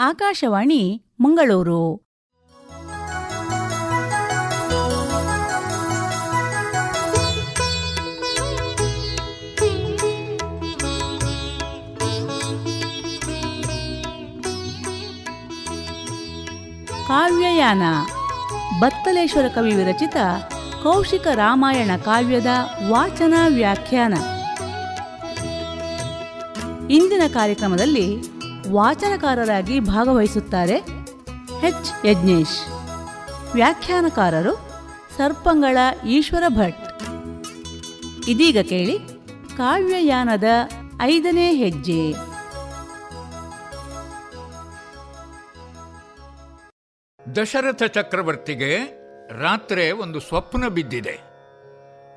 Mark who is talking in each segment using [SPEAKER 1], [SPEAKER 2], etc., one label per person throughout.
[SPEAKER 1] ಆಕಾಶವಾಣಿ ಮಂಗಳೂರು. ಕಾವ್ಯಯಾನ ಬತ್ತಲೇಶ್ವರ ಕವಿ ವಿರಚಿತ ಕೌಶಿಕ ರಾಮಾಯಣ ಕಾವ್ಯದ ವಾಚನ ವ್ಯಾಖ್ಯಾನ. ಇಂದಿನ ಕಾರ್ಯಕ್ರಮದಲ್ಲಿ ವಾಚನಕಾರರಾಗಿ ಭಾಗವಹಿಸುತ್ತಾರೆ ಎಚ್. ಯಜ್ಞೇಶ್. ವ್ಯಾಖ್ಯಾನಕಾರರು ಸರ್ಪಂಗಳ ಈಶ್ವರ ಭಟ್. ಇದೀಗ ಕೇಳಿ ಕಾವ್ಯಯಾನದ ಐದನೇ ಹೆಜ್ಜೆ.
[SPEAKER 2] ದಶರಥ ಚಕ್ರವರ್ತಿಗೆ ರಾತ್ರಿ ಒಂದು ಸ್ವಪ್ನ ಬಿದ್ದಿದೆ.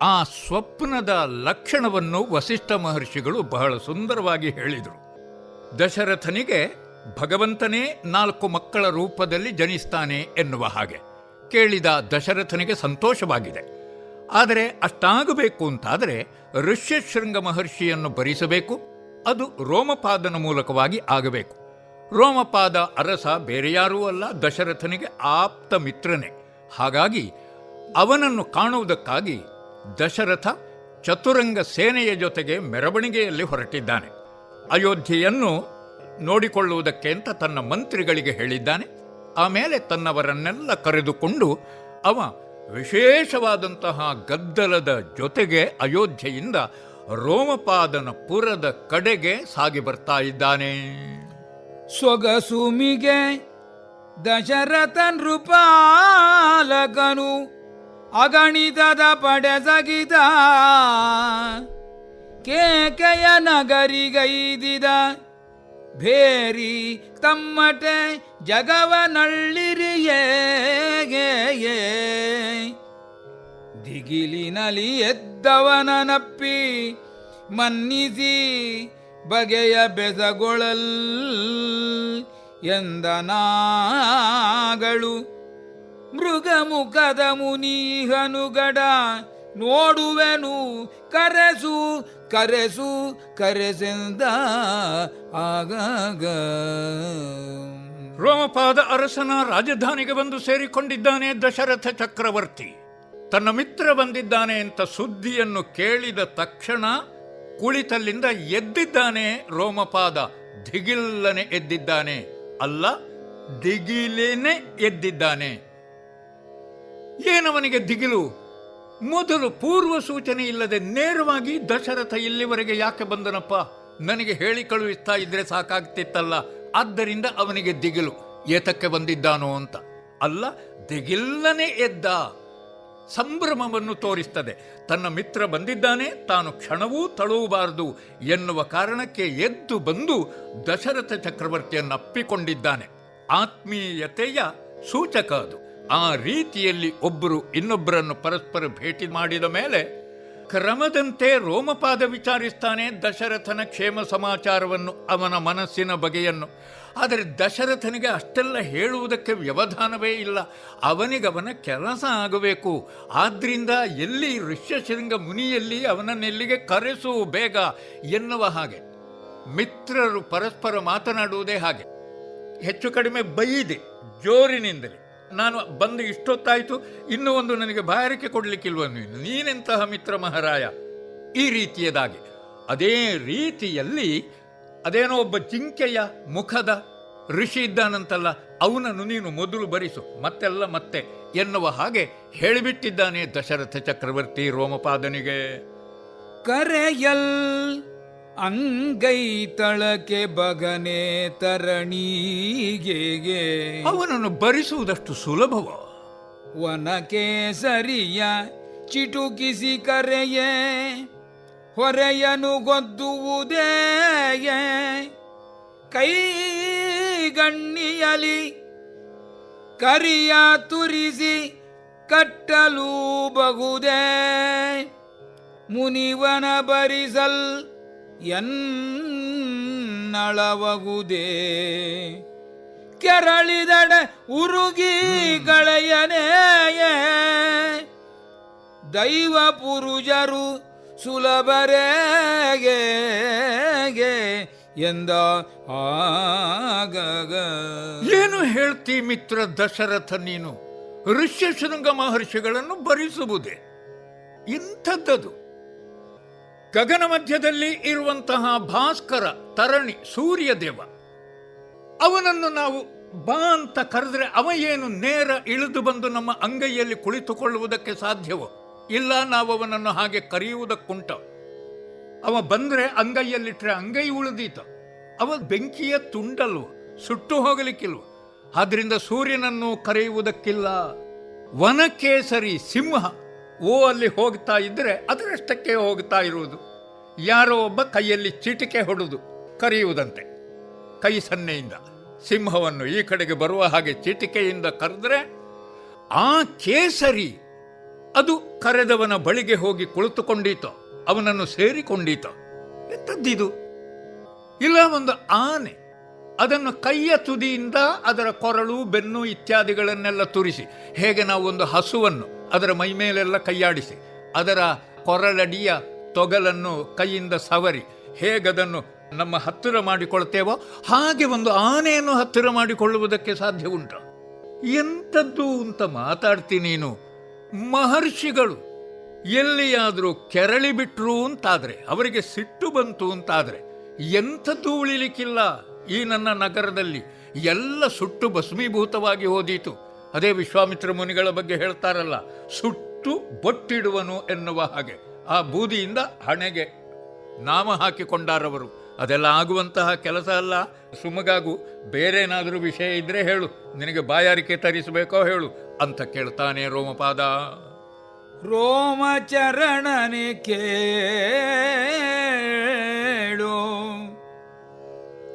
[SPEAKER 2] ಆ ಸ್ವಪ್ನದ ಲಕ್ಷಣವನ್ನು ವಸಿಷ್ಠ ಮಹರ್ಷಿಗಳು ಬಹಳ ಸುಂದರವಾಗಿ ಹೇಳಿದರು. ದಶರಥನಿಗೆ ಭಗವಂತನೇ ನಾಲ್ಕು ಮಕ್ಕಳ ರೂಪದಲ್ಲಿ ಜನಿಸ್ತಾನೆ ಎನ್ನುವ ಹಾಗೆ ಕೇಳಿದ ದಶರಥನಿಗೆ ಸಂತೋಷವಾಗಿದೆ. ಆದರೆ ಅಷ್ಟಾಗಬೇಕು ಅಂತಾದರೆ ಋಷ್ಯಶೃಂಗ ಮಹರ್ಷಿಯನ್ನು ಭರಿಸಬೇಕು, ಅದು ರೋಮಪಾದನ ಮೂಲಕವಾಗಿ ಆಗಬೇಕು. ರೋಮಪಾದ ಅರಸ ಬೇರೆ ಯಾರೂ ಅಲ್ಲ, ದಶರಥನಿಗೆ ಆಪ್ತ ಮಿತ್ರನೇ. ಹಾಗಾಗಿ ಅವನನ್ನು ಕಾಣುವುದಕ್ಕಾಗಿ ದಶರಥ ಚತುರಂಗ ಸೇನೆಯ ಜೊತೆಗೆ ಮೆರವಣಿಗೆಯಲ್ಲಿ ಹೊರಟಿದ್ದಾನೆ. ಅಯೋಧ್ಯೆಯನ್ನು ನೋಡಿಕೊಳ್ಳುವುದಕ್ಕೆ ಅಂತ ತನ್ನ ಮಂತ್ರಿಗಳಿಗೆ ಹೇಳಿದ್ದಾನೆ. ಆಮೇಲೆ ತನ್ನವರನ್ನೆಲ್ಲ ಕರೆದುಕೊಂಡು ಅವ ವಿಶೇಷವಾದಂತಹ ಗದ್ದಲದ ಜೊತೆಗೆ ಅಯೋಧ್ಯೆಯಿಂದ ರೋಮಪಾದನ ಪುರದ ಕಡೆಗೆ ಸಾಗಿ ಬರ್ತಾ ಇದ್ದಾನೆ.
[SPEAKER 3] ಸೊಗಸುಮಿಗೆ ದಶರಥ ನೃಪಾಲಕನು ಅಗಣಿತದ ಪಡೆಸಗಿದ ಕೇಕೆಯ ನಗರಿಗೈದಿದ ಭೇರಿ ತಮ್ಮಟೆ ಜಗವನಳ್ಳಿರಿಯೇ ದಿಗಿಲಿನಲಿ ಎದ್ದವನ ನಪ್ಪಿ ಮನ್ನಿಸಿ ಬಗೆಯ ಬೆಸಗೊಳಲ್ ಎಂದನಾಗಳು ಮೃಗಮುಖದ ಮುನೀಹನುಗಡ ನೋಡುವೆನು ಕರೆಸು ಕರೆಸು, ಕರೆಸೆಂದ ಆಗಾಗ.
[SPEAKER 2] ರೋಮಪಾದ ಅರಸನ ರಾಜಧಾನಿಗೆ ಬಂದು ಸೇರಿಕೊಂಡಿದ್ದಾನೆ ದಶರಥ ಚಕ್ರವರ್ತಿ. ತನ್ನ ಮಿತ್ರ ಬಂದಿದ್ದಾನೆ ಅಂತ ಸುದ್ದಿಯನ್ನು ಕೇಳಿದ ತಕ್ಷಣ ಕುಳಿತಲ್ಲಿಂದ ಎದ್ದಿದ್ದಾನೆ ರೋಮಪಾದ. ದಿಗಿಲ್ಲನೆ ಎದ್ದಿದ್ದಾನೆ. ಅಲ್ಲ, ದಿಗಿಲೇನೆ ಎದ್ದಿದ್ದಾನೆ. ಏನವನಿಗೆ ದಿಗಿಲು? ಮೊದಲು ಪೂರ್ವ ಸೂಚನೆ ಇಲ್ಲದೆ ನೇರವಾಗಿ ದಶರಥ ಇಲ್ಲಿವರೆಗೆ ಯಾಕೆ ಬಂದನಪ್ಪ? ನನಗೆ ಹೇಳಿ ಕಳುಹಿಸ್ತಾ ಇದ್ರೆ ಸಾಕಾಗ್ತಿತ್ತಲ್ಲ. ಆದ್ದರಿಂದ ಅವನಿಗೆ ದಿಗಿಲು. ಏತಕ್ಕೆ ಬಂದಿದ್ದಾನೋ ಅಂತ. ಅಲ್ಲ ದಿಗಿಲ್ಲನೆ ಎದ್ದ. ಸಂಭ್ರಮವನ್ನು ತೋರಿಸ್ತದೆ. ತನ್ನ ಮಿತ್ರ ಬಂದಿದ್ದಾನೆ, ತಾನು ಕ್ಷಣವೂ ತಳುವಬಾರದು ಎನ್ನುವ ಕಾರಣಕ್ಕೆ ಎದ್ದು ಬಂದು ದಶರಥ ಚಕ್ರವರ್ತಿಯನ್ನು ಅಪ್ಪಿಕೊಂಡಿದ್ದಾನೆ ಆತ್ಮೀಯತೆಯ ಸೂಚಕ ಅದು. ಆ ರೀತಿಯಲ್ಲಿ ಒಬ್ಬರು ಇನ್ನೊಬ್ಬರನ್ನು ಪರಸ್ಪರ ಭೇಟಿ ಮಾಡಿದ ಮೇಲೆ ಕ್ರಮದಂತೆ ರೋಮಪಾದ ವಿಚಾರಿಸ್ತಾನೆ ದಶರಥನ ಕ್ಷೇಮ ಸಮಾಚಾರವನ್ನು ಅವನ ಮನಸ್ಸಿನ ಬಗೆಯನ್ನು. ಆದರೆ ದಶರಥನಿಗೆ ಅಷ್ಟೆಲ್ಲ ಹೇಳುವುದಕ್ಕೆ ವ್ಯವಧಾನವೇ ಇಲ್ಲ. ಅವನಿಗವನ ಕೆಲಸ ಆಗಬೇಕು. ಆದ್ದರಿಂದ ಎಲ್ಲಿ ಋಷ್ಯಶೃಂಗ ಮುನಿಯಲ್ಲಿ ಅವನನ್ನೆಲ್ಲಿಗೆ ಕರೆಸು ಬೇಗ ಎನ್ನುವ ಹಾಗೆ. ಮಿತ್ರರು ಪರಸ್ಪರ ಮಾತನಾಡುವುದೇ ಹಾಗೆ. ಹೆಚ್ಚು ಕಡಿಮೆ ಬೈಯಿದೆ ಜೋರಿನಿಂದಲೇ. ನಾನು ಬಂದು ಇಷ್ಟೊತ್ತಾಯಿತು, ಇನ್ನೂ ಒಂದು ನನಗೆ ಬಾಯಾರಿಕೆ ಕೊಡಲಿಕ್ಕಿಲ್ವ ನೀನು? ನೀನೆಂತಹ ಮಿತ್ರ ಮಹಾರಾಯ? ಈ ರೀತಿಯದಾಗಿ. ಅದೇ ರೀತಿಯಲ್ಲಿ ಅದೇನೋ ಒಬ್ಬ ಜಿಂಕೆಯ ಮುಖದ ಋಷಿ ಇದ್ದಾನಂತಲ್ಲ, ಅವನನ್ನು ನೀನು ಮೊದಲು ಬರಿಸು. ಮತ್ತೆಲ್ಲ ಮತ್ತೆ ಎನ್ನುವ ಹಾಗೆ ಹೇಳಿಬಿಟ್ಟಿದ್ದಾನೆ ದಶರಥ ಚಕ್ರವರ್ತಿ ರೋಮಪಾದನಿಗೆ.
[SPEAKER 3] ಕರೆಯಲ್ ಅಂಗೈ ತಳಕೆ ಬಗನೆ ತರಣೀಗೆ
[SPEAKER 2] ಅವನನ್ನು ಬರಿಸುವುದಷ್ಟು ಸುಲಭವ.
[SPEAKER 3] ಸರಿಯ ಚಿಟುಕಿಸಿ ಕರೆಯೇ ಹೊರೆಯನು ಗೊದ್ದುವುದೇ ಕೈ ಗಣ್ಣಿಯಲಿ ಕರಿಯ ತುರಿಸಿ ಕಟ್ಟಲು ಬಗುದೇ ಮುನಿವನ ಬರಿಸಲ್ ಎನ್ನಳವಗುದೇ ಕೆರಳಿದಡೆ ಉರುಗಿ ಕಳೆಯನೇ ದೈವ ಪುರುಜರು ಸುಲಭರೇಗೆ ಎಂದ ಆಗ
[SPEAKER 2] ಏನು ಹೇಳ್ತಿ ಮಿತ್ರ ದಶರಥ ನೀನು? ಋಷ್ಯಶೃಂಗ ಮಹರ್ಷಿಗಳನ್ನು ಭರಿಸುವುದೇ? ಇಂಥದ್ದದು. ಗಗನ ಮಧ್ಯದಲ್ಲಿ ಇರುವಂತಹ ಭಾಸ್ಕರ ತರಣಿ ಸೂರ್ಯ ದೇವ ಅವನನ್ನು ನಾವು ಬಾ ಅಂತ ಕರೆದ್ರೆ ಅವ ಏನು ನೇರ ಇಳಿದು ಬಂದು ನಮ್ಮ ಅಂಗೈಯಲ್ಲಿ ಕುಳಿತುಕೊಳ್ಳುವುದಕ್ಕೆ ಸಾಧ್ಯವೋ? ಇಲ್ಲ, ನಾವು ಅವನನ್ನು ಹಾಗೆ ಕರೆಯುವುದಕ್ಕುಂಟ? ಅವ ಬಂದ್ರೆ ಅಂಗೈಯಲ್ಲಿಟ್ಟರೆ ಅಂಗೈ ಉಳಿದೀತ. ಅವ ಬೆಂಕಿಯ ತುಂಡಲ್ವ? ಸುಟ್ಟು ಹೋಗಲಿಕ್ಕಿಲ್ವ? ಆದ್ರಿಂದ ಸೂರ್ಯನನ್ನು ಕರೆಯುವುದಕ್ಕಿಲ್ಲ. ವನಕೇಸರಿ ಸಿಂಹ ಓ ಅಲ್ಲಿ ಹೋಗ್ತಾ ಇದ್ರೆ ಅದರಷ್ಟಕ್ಕೆ ಹೋಗ್ತಾ ಇರುವುದು. ಯಾರೋ ಒಬ್ಬ ಕೈಯಲ್ಲಿ ಚೀಟಿಕೆ ಹೊಡೆದು ಕರೆಯುವುದಂತೆ. ಕೈ ಸನ್ನೆಯಿಂದ ಸಿಂಹವನ್ನು ಈ ಕಡೆಗೆ ಬರುವ ಹಾಗೆ ಚೀಟಿಕೆಯಿಂದ ಕರೆದ್ರೆ, ಆ ಕೇಸರಿ, ಅದು ಕರೆದವನ ಬಳಿಗೆ ಹೋಗಿ ಕುಳಿತುಕೊಂಡೀತೋ, ಅವನನ್ನು ಸೇರಿಕೊಂಡೀತೋ? ಎಂಥದ್ದಿದು. ಇಲ್ಲ, ಒಂದು ಆನೆ ಅದನ್ನು ಕೈಯ ತುದಿಯಿಂದ ಅದರ ಕೊರಳು, ಬೆನ್ನು ಇತ್ಯಾದಿಗಳನ್ನೆಲ್ಲ ತುರಿಸಿ, ಹೇಗೆ ನಾವು ಒಂದು ಹಸುವನ್ನು ಅದರ ಮೈಮೇಲೆಲ್ಲ ಕೈಯಾಡಿಸಿ, ಅದರ ಕೊರಳಡಿಯ ತೊಗಲನ್ನು ಕೈಯಿಂದ ಸವರಿ, ಹೇಗದನ್ನು ನಮ್ಮ ಹತ್ತಿರ ಮಾಡಿಕೊಳ್ತೇವೋ ಹಾಗೆ ಒಂದು ಆನೆಯನ್ನು ಹತ್ತಿರ ಮಾಡಿಕೊಳ್ಳುವುದಕ್ಕೆ ಸಾಧ್ಯ ಉಂಟು ಎಂಥದ್ದು ಅಂತ ಮಾತಾಡ್ತೀನಿ ನೀನು? ಮಹರ್ಷಿಗಳು ಎಲ್ಲಿಯಾದರೂ ಕೆರಳಿ ಬಿಟ್ರು ಅಂತಾದರೆ, ಅವರಿಗೆ ಸಿಟ್ಟು ಬಂತು ಅಂತಾದರೆ, ಎಂಥದ್ದು ಉಳಿಲಿಕ್ಕಿಲ್ಲ ಈ ನನ್ನ ನಗರದಲ್ಲಿ? ಎಲ್ಲ ಸುಟ್ಟು ಭಸ್ಮೀಭೂತವಾಗಿ ಹೋದೀತು. ಅದೇ ವಿಶ್ವಾಮಿತ್ರ ಮುನಿಗಳ ಬಗ್ಗೆ ಹೇಳ್ತಾರಲ್ಲ, ಸುಟ್ಟು ಬೊಟ್ಟಿಡುವನು ಎನ್ನುವ ಹಾಗೆ. ಆ ಬೂದಿಯಿಂದ ಹಣೆಗೆ ನಾಮ ಹಾಕಿಕೊಂಡಾರವರು. ಅದೆಲ್ಲ ಆಗುವಂತಹ ಕೆಲಸ ಅಲ್ಲ. ಸುಮಗಾಗು, ಬೇರೇನಾದರೂ ವಿಷಯ ಇದ್ರೆ ಹೇಳು. ನಿನಗೆ ಬಾಯಾರಿಕೆ ತರಿಸಬೇಕೋ ಹೇಳು ಅಂತ ಕೇಳ್ತಾನೆ ರೋಮಪಾದ.
[SPEAKER 3] ರೋಮಚರಣನೆ ಕೇಳು,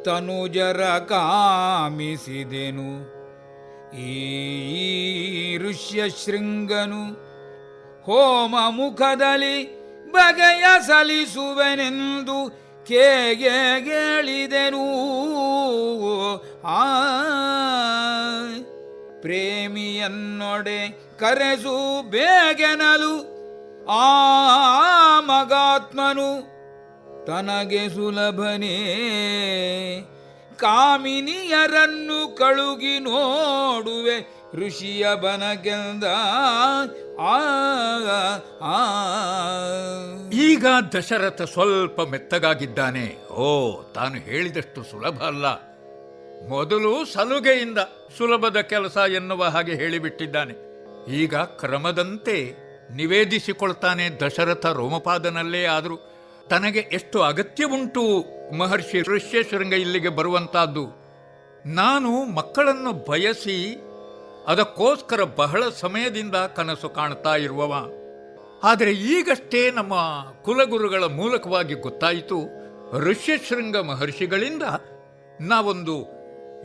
[SPEAKER 3] ತನುಜರ ಕಾಮಿಸಿದೆನು. ಈ ಋಷ್ಯ ಶೃಂಗನು ಹೋಮ ಮುಖದಲ್ಲಿ ಬಗೆಯ ಸಲಿಸುವೆನೆಂದು ಕೇಗೆ ಕೇಳಿದೆನು ಆ, ಪ್ರೇಮಿಯನ್ನೊಡೆ ಕರೆಸು ಬೇಗೆನಲು. ಆ, ಮಗಾತ್ಮನು ತನಗೆ ಸುಲಭನೇ. ಕಾಮಿನಿಯರನ್ನು ಕಳುಗಿ ನೋಡುವೆ. ಋಷಿಯ ಬನಗೆಂದ, ಆ
[SPEAKER 2] ಈಗ ದಶರಥ ಸ್ವಲ್ಪ ಮೆತ್ತಗಾಗಿದ್ದಾನೆ. ಓ, ತಾನು ಹೇಳಿದಷ್ಟು ಸುಲಭ ಅಲ್ಲ. ಮೊದಲು ಸಲುಗೆಯಿಂದ ಸುಲಭದ ಕೆಲಸ ಎನ್ನುವ ಹಾಗೆ ಹೇಳಿಬಿಟ್ಟಿದ್ದಾನೆ. ಈಗ ಕ್ರಮದಂತೆ ನಿವೇದಿಸಿಕೊಳ್ತಾನೆ ದಶರಥ ರೋಮಪಾದನಲ್ಲೇ ಆದರೂ. ತನಗೆ ಎಷ್ಟು ಅಗತ್ಯವುಂಟು ಮಹರ್ಷಿ ಋಷ್ಯಶೃಂಗ ಇಲ್ಲಿಗೆ ಬರುವಂತಹದ್ದು ನಾನು ಮಕ್ಕಳನ್ನು ಬಯಸಿ ಅದಕ್ಕೋಸ್ಕರ ಬಹಳ ಸಮಯದಿಂದ ಕನಸು ಕಾಣ್ತಾ ಇರುವವ. ಆದರೆ ಈಗಷ್ಟೇ ನಮ್ಮ ಕುಲಗುರುಗಳ ಮೂಲಕವಾಗಿ ಗೊತ್ತಾಯಿತು ಋಷ್ಯಶೃಂಗ ಮಹರ್ಷಿಗಳಿಂದ ನಾವೊಂದು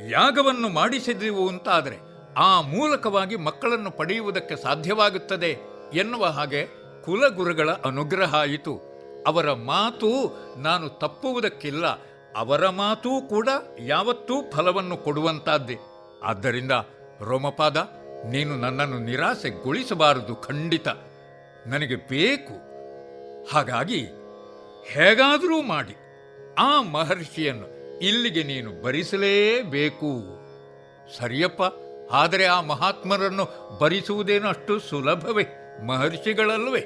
[SPEAKER 2] ಯಾಗವನ್ನು ಮಾಡಿಸಿದೆವು ಅಂತಾದರೆ ಆ ಮೂಲಕವಾಗಿ ಮಕ್ಕಳನ್ನು ಪಡೆಯುವುದಕ್ಕೆ ಸಾಧ್ಯವಾಗುತ್ತದೆ ಎನ್ನುವ ಹಾಗೆ ಕುಲಗುರುಗಳ ಅನುಗ್ರಹ ಆಯಿತು. ಅವರ ಮಾತು ನಾನು ತಪ್ಪುವುದಕ್ಕಿಲ್ಲ, ಅವರ ಮಾತೂ ಕೂಡ ಯಾವತ್ತೂ ಫಲವನ್ನು ಕೊಡುವಂತಹದ್ದೇ ಆದ್ದರಿಂದ ರೋಮಪಾದ, ನೀನು ನನ್ನನ್ನು ನಿರಾಸೆಗೊಳಿಸಬಾರದು, ಖಂಡಿತ. ನನಗೆ ಬೇಕು. ಹಾಗಾಗಿ ಹೇಗಾದರೂ ಮಾಡಿ, ಆ ಮಹರ್ಷಿಯನ್ನು ಇಲ್ಲಿಗೆ ನೀನು ಭರಿಸಲೇಬೇಕು ಸರಿಯಪ್ಪ, ಆದರೆ ಆ ಮಹಾತ್ಮರನ್ನು ಭರಿಸುವುದೇನು ಅಷ್ಟು ಸುಲಭವೇ? ಮಹರ್ಷಿಗಳಲ್ವೇ?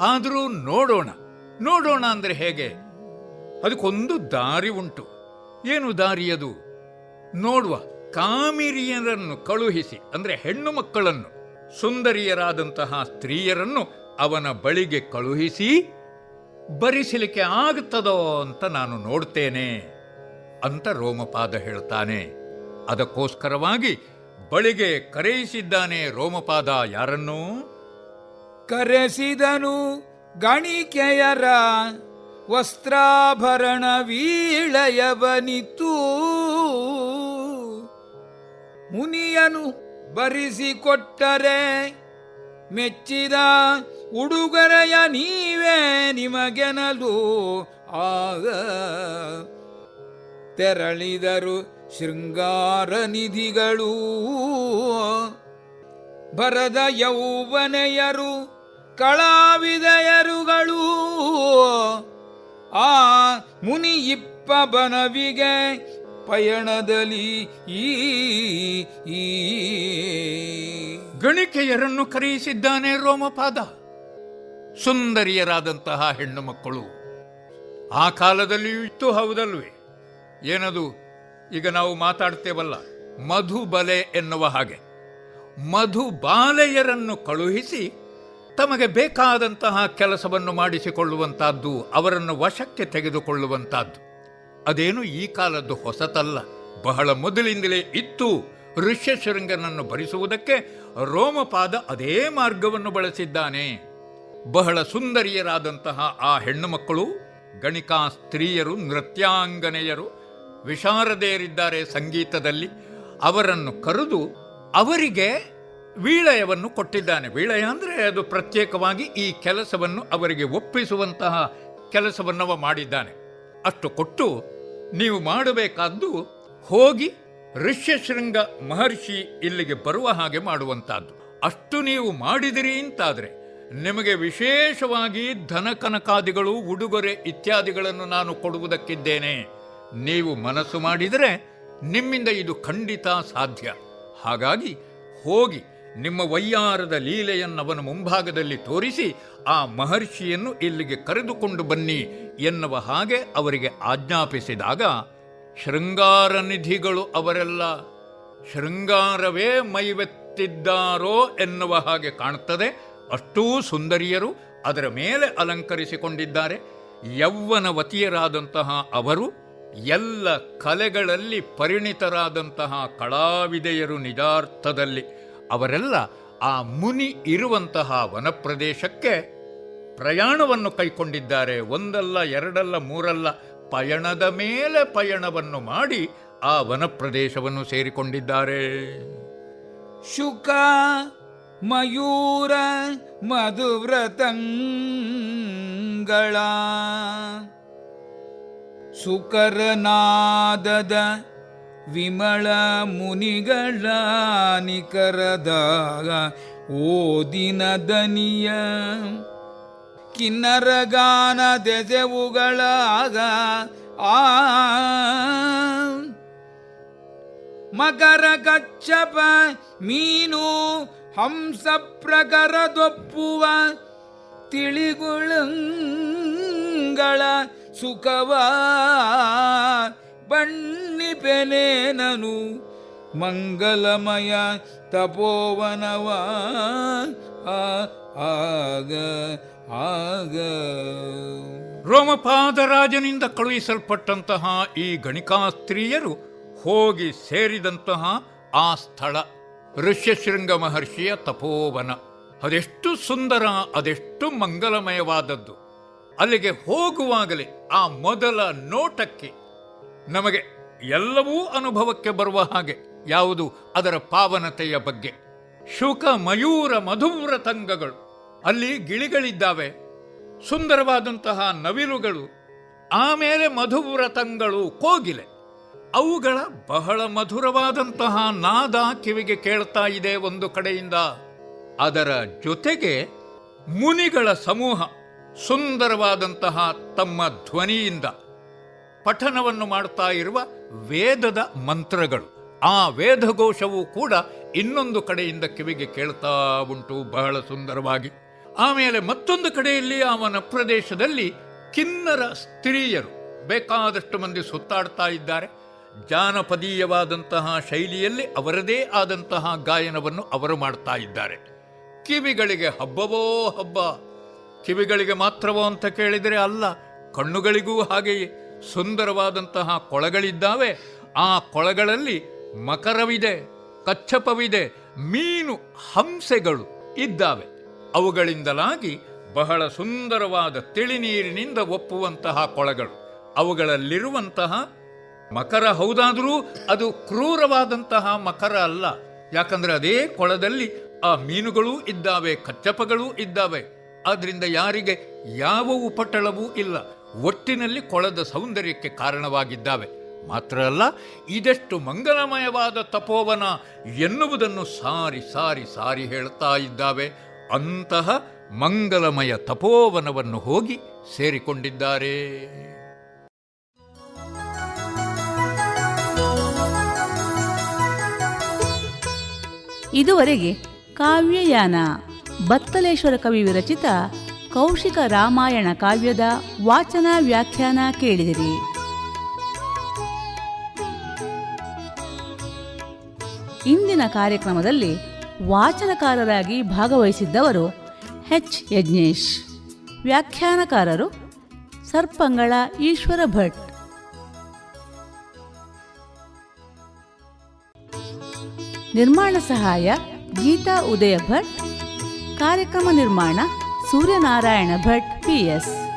[SPEAKER 2] ಆದರೂ ನೋಡೋಣ. ನೋಡೋಣ ಅಂದರೆ ಹೇಗೆ? ಅದಕ್ಕೊಂದು ದಾರಿ ಉಂಟು. ಏನು ದಾರಿ ಅದು? ನೋಡುವ. ಕಾಮಿರಿಯರನ್ನು ಕಳುಹಿಸಿ, ಅಂದ್ರೆ ಹೆಣ್ಣು ಮಕ್ಕಳನ್ನು, ಸುಂದರಿಯರಾದಂತಹ ಸ್ತ್ರೀಯರನ್ನು ಅವನ ಬಳಿಗೆ ಕಳುಹಿಸಿ, ಬರಿಸಲಿಕ್ಕೆ ಆಗುತ್ತದೋ ಅಂತ ನಾನು ನೋಡ್ತೇನೆ, ಅಂತ ರೋಮಪಾದ ಹೇಳ್ತಾನೆ ಅದಕ್ಕೋಸ್ಕರವಾಗಿ ಬಳಿಗೆ ಕರೆಯಿಸಿದ್ದಾನೆ ರೋಮಪಾದ ಯಾರನ್ನು?
[SPEAKER 3] ಕರೆಸಿದನು. ಗಣಿಕೆಯರ ವಸ್ತ್ರಾಭರಣ ವೀಳಯವನಿತು. ಮುನಿಯನು ಬರಿಸಿಕೊಟ್ಟರೆ ಮೆಚ್ಚಿದ ಉಡುಗೊರೆಯ ನೀವೇ ನಿಮಗೆನಲು ಆಗ ತೆರಳಿದರು ಶೃಂಗಾರ ನಿಧಿಗಳೂ. ಭರದ ಯೌವನೆಯರು ಕಳಾವಿದೆಯರುಗಳು, ಆ ಮುನಿ ಇಪ್ಪ ಬನವಿಗೆ ಪಯಣದಲ್ಲಿ ಈ
[SPEAKER 2] ಗಣಿಕೆಯರನ್ನು ಕರೆಯಿಸಿದ್ದಾನೆ ರೋಮಪಾದ. ಸುಂದರಿಯರಾದಂತಹ ಹೆಣ್ಣು ಮಕ್ಕಳು, ಆ ಕಾಲದಲ್ಲಿಯೂ ಇತ್ತು ಹೌದಲ್ವೇ? ಏನದು? ಈಗ ನಾವು ಮಾತಾಡ್ತೇವಲ್ಲ, ಮಧುಬಲೆ ಎನ್ನುವ ಹಾಗೆ. ಮಧುಬಾಲೆಯರನ್ನು ಕಳುಹಿಸಿ ತಮಗೆ ಬೇಕಾದಂತಹ ಕೆಲಸವನ್ನು ಮಾಡಿಸಿಕೊಳ್ಳುವಂತಹದ್ದು ಅವರನ್ನು ವಶಕ್ಕೆ ತೆಗೆದುಕೊಳ್ಳುವಂತಹದ್ದು ಅದೇನು ಈ ಕಾಲದ್ದು ಹೊಸತಲ್ಲ. ಬಹಳ ಮೊದಲಿಂದಲೇ ಇತ್ತು. ಋಷ್ಯಶೃಂಗನನ್ನು ಭರಿಸುವುದಕ್ಕೆ ರೋಮಪಾದ ಅದೇ ಮಾರ್ಗವನ್ನು ಬಳಸಿದ್ದಾನೆ. ಬಹಳ ಸುಂದರಿಯರಾದಂತಹ ಆ ಹೆಣ್ಣು ಮಕ್ಕಳು, ಗಣಿಕಾ ಸ್ತ್ರೀಯರು, ನೃತ್ಯಾಂಗನೆಯರು, ವಿಶಾರದೆಯರಿದ್ದಾರೆ ಸಂಗೀತದಲ್ಲಿ. ಅವರನ್ನು ಕರೆದು ಅವರಿಗೆ ವೀಳಯವನ್ನು ಕೊಟ್ಟಿದ್ದಾನೆ. ವೀಳಯ ಅಂದರೆ ಅದು ಪ್ರತ್ಯೇಕವಾಗಿ ಈ ಕೆಲಸವನ್ನು ಅವರಿಗೆ ಒಪ್ಪಿಸುವಂತಹ ಕೆಲಸವನ್ನವ ಮಾಡಿದ್ದಾನೆ. ಅಷ್ಟು ಕೊಟ್ಟು ನೀವು ಮಾಡಬೇಕಾದ್ದು ಹೋಗಿ ಋಷ್ಯಶೃಂಗ ಮಹರ್ಷಿ ಇಲ್ಲಿಗೆ ಬರುವ ಹಾಗೆ ಮಾಡುವಂತಹದ್ದು ಅಷ್ಟು ನೀವು ಮಾಡಿದಿರಿ ಅಂತಾದರೆ ನಿಮಗೆ ವಿಶೇಷವಾಗಿ ಧನಕನಕಾದಿಗಳು, ಉಡುಗೊರೆ ಇತ್ಯಾದಿಗಳನ್ನು ನಾನು ಕೊಡುವುದಕ್ಕಿದ್ದೇನೆ. ನೀವು ಮನಸ್ಸು ಮಾಡಿದರೆ ನಿಮ್ಮಿಂದ ಇದು ಖಂಡಿತ ಸಾಧ್ಯ. ಹಾಗಾಗಿ ಹೋಗಿ ನಿಮ್ಮ ವಯ್ಯಾರದ ಲೀಲೆಯನ್ನು ಅವನ ಮುಂಭಾಗದಲ್ಲಿ ತೋರಿಸಿ ಆ ಮಹರ್ಷಿಯನ್ನು ಇಲ್ಲಿಗೆ ಕರೆದುಕೊಂಡು ಬನ್ನಿ ಎನ್ನುವ ಹಾಗೆ ಅವರಿಗೆ ಆಜ್ಞಾಪಿಸಿದಾಗ, ಶೃಂಗಾರ ನಿಧಿಗಳು ಅವರೆಲ್ಲ, ಶೃಂಗಾರವೇ ಮೈವೆತ್ತಿದ್ದಾರೋ ಎನ್ನುವ ಹಾಗೆ ಕಾಣುತ್ತದೆ. ಅಷ್ಟೂ ಸುಂದರಿಯರು ಅದರ ಮೇಲೆ ಅಲಂಕರಿಸಿಕೊಂಡಿದ್ದಾರೆ. ಯೌವನವತಿಯರಾದಂತಹ ಅವರು, ಎಲ್ಲ ಕಲೆಗಳಲ್ಲಿ ಪರಿಣಿತರಾದಂತಹ ಕಲಾವಿದೆಯರು ನಿಜಾರ್ಥದಲ್ಲಿ ಅವರೆಲ್ಲ ಆ ಮುನಿ ಇರುವಂತಹ ವನಪ್ರದೇಶಕ್ಕೆ ಪ್ರಯಾಣವನ್ನು ಕೈಕೊಂಡಿದ್ದಾರೆ. ಒಂದಲ್ಲ, ಎರಡಲ್ಲ, ಮೂರಲ್ಲ, ಪಯಣದ ಮೇಲೆ ಪಯಣವನ್ನು ಮಾಡಿ ಆ ವನಪ್ರದೇಶವನ್ನು ಸೇರಿಕೊಂಡಿದ್ದಾರೆ.
[SPEAKER 3] ಶುಕ, ಮಯೂರ, ಮಧುವ್ರತಂಗಳ ಸುಕರನಾದದ ವಿಮಳ ಮುನಿಗಳ ನಿಕರದಾಗ ಓದಿನ ದನಿಯ. ಕಿನ್ನರಗಾನ ದೆಸೆವುಗಳಾಗ ಆ. ಮಕರ ಕಚ್ಚಪ ಮೀನು ಹಂಸ ಪ್ರಕರದೊಪ್ಪುವ ತಿಳಿಗುಳಂಗಳ ಸುಖವ. ಬಣ್ಣಿಪೆನೇನನು ಮಂಗಲಮಯ ತಪೋವನವ. ಆಗ ಆಗ.
[SPEAKER 2] ರೋಮಪಾದರಾಜನಿಂದ ಕಳುಹಿಸಲ್ಪಟ್ಟಂತಹ ಈ ಗಣಿಕಾ ಸ್ತ್ರೀಯರು ಹೋಗಿ ಸೇರಿದಂತಹ ಆ ಸ್ಥಳ ಋಷ್ಯಶೃಂಗ ಮಹರ್ಷಿಯ ತಪೋವನ. ಅದೆಷ್ಟು ಸುಂದರ, ಅದೆಷ್ಟು ಮಂಗಲಮಯವಾದದ್ದು. ಅಲ್ಲಿಗೆ ಹೋಗುವಾಗಲೇ ಆ ಮೊದಲ ನೋಟಕ್ಕೆ ನಮಗೆ ಎಲ್ಲವೂ ಅನುಭವಕ್ಕೆ ಬರುವ ಹಾಗೆ, ಯಾವುದು ಅದರ ಪಾವನತೆಯ ಬಗ್ಗೆ. ಶುಕ, ಮಯೂರ ಮಧುವ್ರತಂಗಗಳು ಅಲ್ಲಿ ಗಿಳಿಗಳಿದ್ದಾವೆ. ಸುಂದರವಾದಂತಹ ನವಿಲುಗಳು. ಆಮೇಲೆ ಮಧುವ್ರತಂಗಳು ಕೋಗಿಲೆ. ಅವುಗಳ ಬಹಳ ಮಧುರವಾದಂತಹ ನಾದ ಕಿವಿಗೆ ಕೇಳ್ತಾ ಇದೆ ಒಂದು ಕಡೆಯಿಂದ. ಅದರ ಜೊತೆಗೆ ಮುನಿಗಳ ಸಮೂಹ ಸುಂದರವಾದಂತಹ ತಮ್ಮ ಧ್ವನಿಯಿಂದ. ಪಠನವನ್ನು ಮಾಡ್ತಾ ಇರುವ ವೇದದ ಮಂತ್ರಗಳು. ಆ ವೇದಘೋಷವು ಕೂಡ ಇನ್ನೊಂದು ಕಡೆಯಿಂದ ಕಿವಿಗೆ ಕೇಳ್ತಾ ಉಂಟು ಬಹಳ ಸುಂದರವಾಗಿ. ಆಮೇಲೆ ಮತ್ತೊಂದು ಕಡೆಯಲ್ಲಿ ಅವನ ಪ್ರದೇಶದಲ್ಲಿ ಕಿನ್ನರ ಸ್ತ್ರೀಯರು ಬೇಕಾದಷ್ಟು ಮಂದಿ ಸುತ್ತಾಡ್ತಾ ಇದ್ದಾರೆ. ಜಾನಪದೀಯವಾದಂತಹ ಶೈಲಿಯಲ್ಲಿ ಅವರದೇ ಆದಂತಹ ಗಾಯನವನ್ನು ಅವರು ಮಾಡ್ತಾ ಇದ್ದಾರೆ. ಕಿವಿಗಳಿಗೆ ಹಬ್ಬವೋ ಹಬ್ಬ. ಕಿವಿಗಳಿಗೆ ಮಾತ್ರವೋ ಅಂತ ಕೇಳಿದರೆ ಅಲ್ಲ, ಕಣ್ಣುಗಳಿಗೂ ಹಾಗೆಯೇ. ಸುಂದರವಾದಂತಹ ಕೊಳಗಳಿದ್ದಾವೆ. ಆ ಕೊಳಗಳಲ್ಲಿ ಮಕರವಿದೆ, ಕಚ್ಚಪವಿದೆ, ಮೀನು, ಹಂಸೆಗಳು ಇದ್ದಾವೆ. ಅವುಗಳಿಂದಲಾಗಿ ಬಹಳ ಸುಂದರವಾದ ತಿಳಿನೀರಿನಿಂದ ಒಪ್ಪುವಂತಹ ಕೊಳಗಳು. ಅವುಗಳಲ್ಲಿರುವಂತಹ ಮಕರ ಹೌದಾದರೂ ಅದು ಕ್ರೂರವಾದಂತಹ ಮಕರ ಅಲ್ಲ. ಯಾಕಂದ್ರೆ ಅದೇ ಕೊಳದಲ್ಲಿ ಆ ಮೀನುಗಳೂ ಇದ್ದಾವೆ, ಕಚ್ಚಪಗಳೂ ಇದ್ದಾವೆ. ಆದ್ರಿಂದ ಯಾರಿಗೆ ಯಾವ ಉಪಟಳವೂ ಇಲ್ಲ. ಒಟ್ಟಿನಲ್ಲಿ ಕೊಳದ ಸೌಂದರ್ಯಕ್ಕೆ ಕಾರಣವಾಗಿದ್ದಾವೆ. ಮಾತ್ರ ಅಲ್ಲ, ಇದೆಷ್ಟು ಮಂಗಲಮಯವಾದ ತಪೋವನ ಎನ್ನುವುದನ್ನು ಸಾರಿ ಸಾರಿ ಸಾರಿ ಹೇಳ್ತಾ ಇದ್ದಾವೆ. ಅಂತಹ ಮಂಗಲಮಯ ತಪೋವನವನ್ನು ಹೋಗಿ ಸೇರಿಕೊಂಡಿದ್ದಾರೆ.
[SPEAKER 1] ಇದುವರೆಗೆ ಕಾವ್ಯಯಾನ ಬತ್ತಲೇಶ್ವರ ಕವಿ ವಿರಚಿತ ಕೌಶಿಕ ರಾಮಾಯಣ ಕಾವ್ಯದ ವಾಚನ ವ್ಯಾಖ್ಯಾನ ಕೇಳಿದಿರಿ. ಇಂದಿನ ಕಾರ್ಯಕ್ರಮದಲ್ಲಿ ವಾಚನಕಾರರಾಗಿ ಭಾಗವಹಿಸಿದ್ದವರು ಎಚ್. ಯಜ್ಞೇಶ್. ವ್ಯಾಖ್ಯಾನಕಾರರು ಸರ್ಪಂಗಳ ಈಶ್ವರ ಭಟ್. ನಿರ್ಮಾಣ ಸಹಾಯ ಗೀತಾ ಉದಯ ಭಟ್. ಕಾರ್ಯಕ್ರಮ ನಿರ್ಮಾಣ ಸೂರ್ಯನಾರಾಯಣ ಭಟ್ ಪಿಎಸ್.